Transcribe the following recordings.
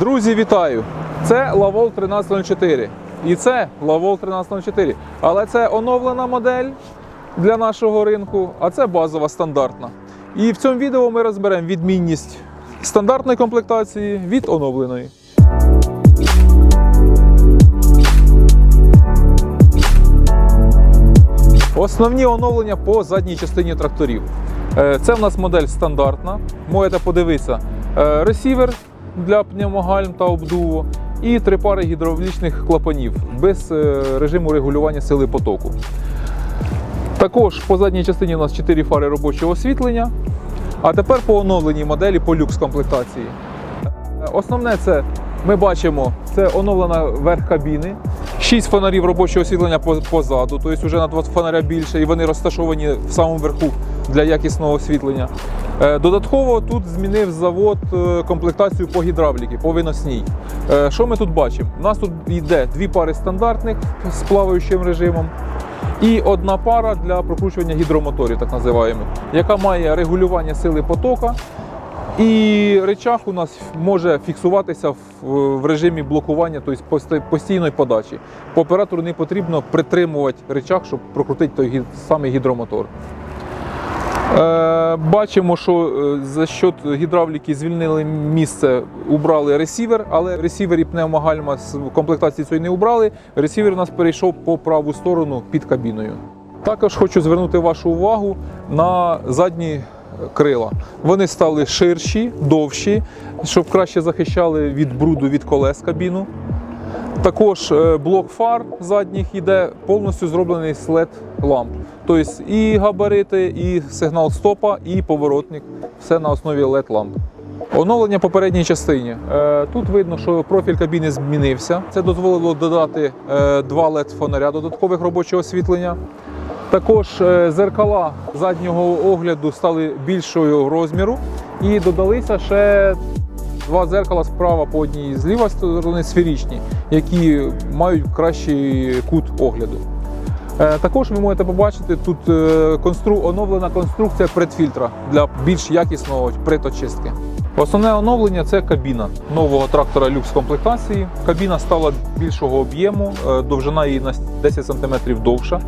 Друзі, вітаю! Це Lavol 1304. І це Lavol 1304. Але це оновлена модель для нашого ринку, а це базова стандартна. І в цьому відео ми розберемо відмінність стандартної комплектації від оновленої. Основні оновлення по задній частині тракторів. Е, Це в нас модель стандартна. Можете подивитися е, ресівер для пневмогальм та обдуву і три пари гідравлічних клапанів без е, режиму регулювання сили потоку. Також по задній частині у нас 4 фари робочого освітлення. А тепер по оновленій моделі по люкс комплектації. Е, Основне це ми бачимо, це оновлена верх кабіни. 6 фонарів робочого освітлення позаду, тобто вже на 2 фонаря більше, і вони розташовані в самому верху для якісного освітлення. Е, Додатково тут змінив завод е, комплектацію по гідравліки, по виносній. Е, Що ми тут бачимо? У нас тут йде дві пари стандартних з плаваючим режимом і одна пара для прокручування гідромоторів, так називаємо, яка має регулювання сили потока. І речах у нас може фіксуватися в, режимі блокування, тобто постійної подачі. По оператору не потрібно притримувати речах, щоб прокрутити той самий гідромотор. Е, бачимо, що е, за счет гідравліки звільнили місце, убрали ресівер, але ресівер і пневмогальма з комплектації цієї не убрали. Ресівер у нас перейшов по праву сторону під кабіною. Також хочу звернути вашу увагу на задні крила. Вони стали ширші, довші, щоб краще захищали від бруду від колес кабіну. Також е, блок фар задніх іде повністю зроблений з led ламп. Тобто і габарити, і сигнал стопа, і поворотник. Все на основі led ламп. Оновлення по передній частині. Е, Тут видно, що профіль кабіни змінився. Це дозволило додати е, два led фонаря додаткових робочого освітлення. Також зеркала заднього огляду стали більшого розміру і додалися ще два зеркала справа по одній з лівої сторони сферичні, які мають кращий кут огляду. Е, Також ви можете побачити тут е, констру... оновлена конструкція предфільтра для більш якісного приточистки. Основне оновлення це кабіна нового трактора люкс комплектації. Кабіна стала більшого об'єму, е, довжина її на 10 см довша.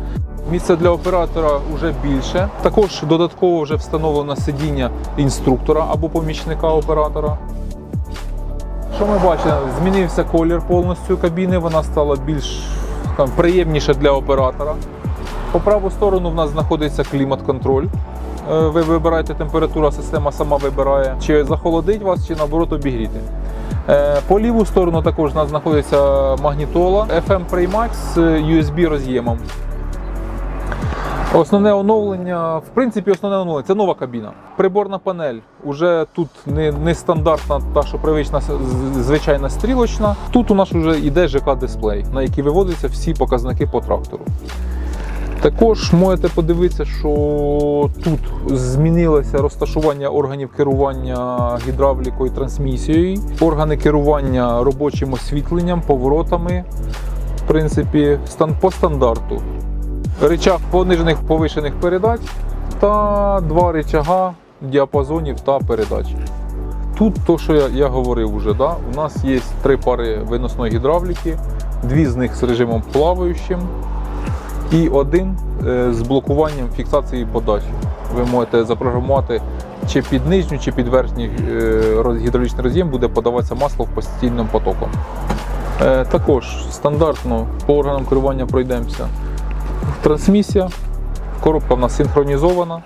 Місце для оператора вже більше. Також додатково вже встановлено сидіння інструктора або помічника оператора. Що ми бачимо? Змінився колір повністю кабіни, вона стала більш там, приємніша для оператора. По праву сторону в нас знаходиться клімат-контроль. Е, Ви вибираєте температуру, система сама вибирає, чи захолодить вас, чи наоборот обігріти. Е, По ліву сторону також у нас знаходиться магнітола FM Premax з USB роз'ємом. Основне оновлення, в принципі, основне оновлення це нова кабіна. Приборна панель. Уже тут не, не стандартна, та що привична звичайна стрілочна. Тут у нас вже йде ЖК-дисплей, на який виводяться всі показники по трактору. Також можете подивитися, що тут змінилося розташування органів керування гідравлікою, трансмісією, органи керування робочим освітленням, поворотами. В принципі, стан- по стандарту речах понижених повишених передач та два речага діапазонів та передач. Тут то, що я, я говорив вже, да? у нас є три пари виносної гідравліки, дві з них з режимом плаваючим і один е, з блокуванням фіксації подачі. Ви можете запрограмувати чи під нижню, чи під верхній е, гідравлічний роз'єм буде подаватися масло постійним потоком. Е, Також стандартно по органам керування пройдемося. Трансмісія. Коробка в нас синхронізована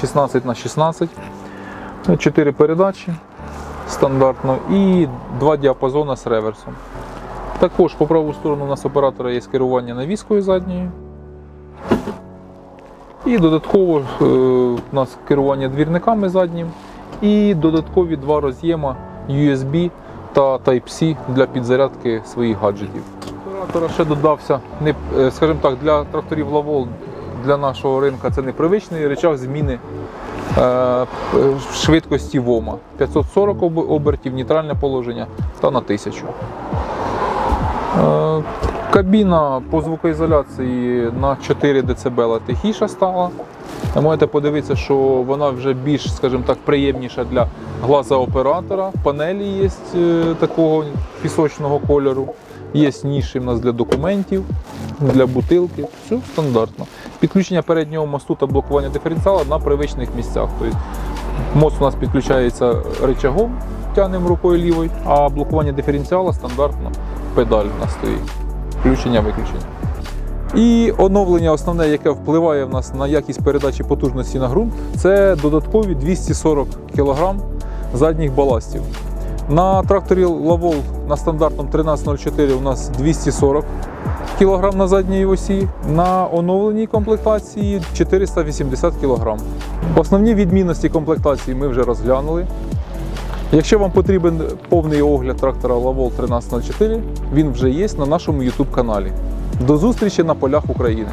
16 на 16 4 передачі стандартно і два діапазони з реверсом. Також по праву сторону у нас оператора є керування навіскою задньою. І додатково е, у нас керування двірниками заднім. І додаткові два роз'єма USB та Type-C для підзарядки своїх гаджетів. Оператора ще додався, не, е, скажімо так, для тракторів Lavol для нашого ринку це непривичний речах зміни е, швидкості ВОМа. 540 обертів, нейтральне положення та на 1000. Е, Кабіна по звукоізоляції на 4 дБ тихіша стала. Можете подивитися, що вона вже більш, скажімо так, приємніша для глаза оператора. Панелі є е, такого пісочного кольору. Є ніші в нас для документів, для бутилки. Все стандартно. Підключення переднього мосту та блокування диференціала на привичних місцях. Тобто мост у нас підключається рычагом, тягнемо рукою лівою, а блокування диференціала стандартно педаль у нас стоїть. Включення, виключення. І оновлення основне, яке впливає в нас на якість передачі потужності на ґрунт, це додаткові 240 кг задніх баластів. На тракторі Lavol на стандартному 1304 у нас 240 кг на задній осі, на оновленій комплектації 480 кг. Основні відмінності комплектації ми вже розглянули. Якщо вам потрібен повний огляд трактора Lavol 1304, він вже є на нашому YouTube каналі. До зустрічі на полях України.